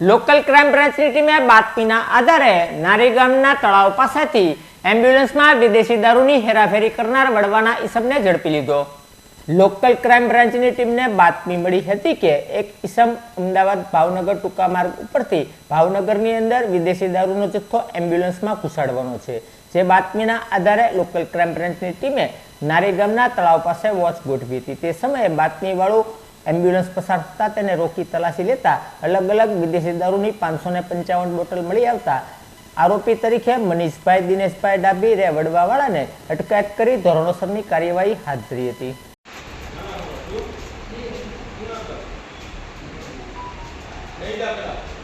Local crime બ્રાન્ચની ટીમે બાતમીના આધારે નારી ગામના તળાવ પાસેથી એમ્બ્યુલન્સમાં વિદેશી દારૂની હેરાફેરી કરનાર વડવાના ઈસમને ઝડપી લીધો. લોકલ ક્રાઇમ બ્રાન્ચની ટીમને બાતમી મળી હતી કે એક ઈસમ અમદાવાદ ભાવનગર ટૂંકા માર્ગ ઉપરથી ભાવનગરની અંદર વિદેશી દારૂનો જથ્થો એમ્બ્યુલન્સમાં ઘુસાડવાનો છે. જે બાતમીના આધારે લોકલ ક્રાઇમ બ્રાન્ચની ટીમે નારી ગામના તળાવ પાસે વોચ ગોઠવી હતી. તે સમયે બાતમીવાળું એમ્બ્યુલન્સ પસાર થતા તેને રોકી તલાશી લેતા અલગ અલગ વિદેશી દારૂની પાંચસો ને પંચાવન બોટલ મળી આવતા. આરોપી તરીકે મનીષભાઈ દિનેશભાઈ ડાભી રે વડવાવાળાને અટકાયત કરી ધોરણોસરની કાર્યવાહી હાથ ધરી હતી. હા, ladies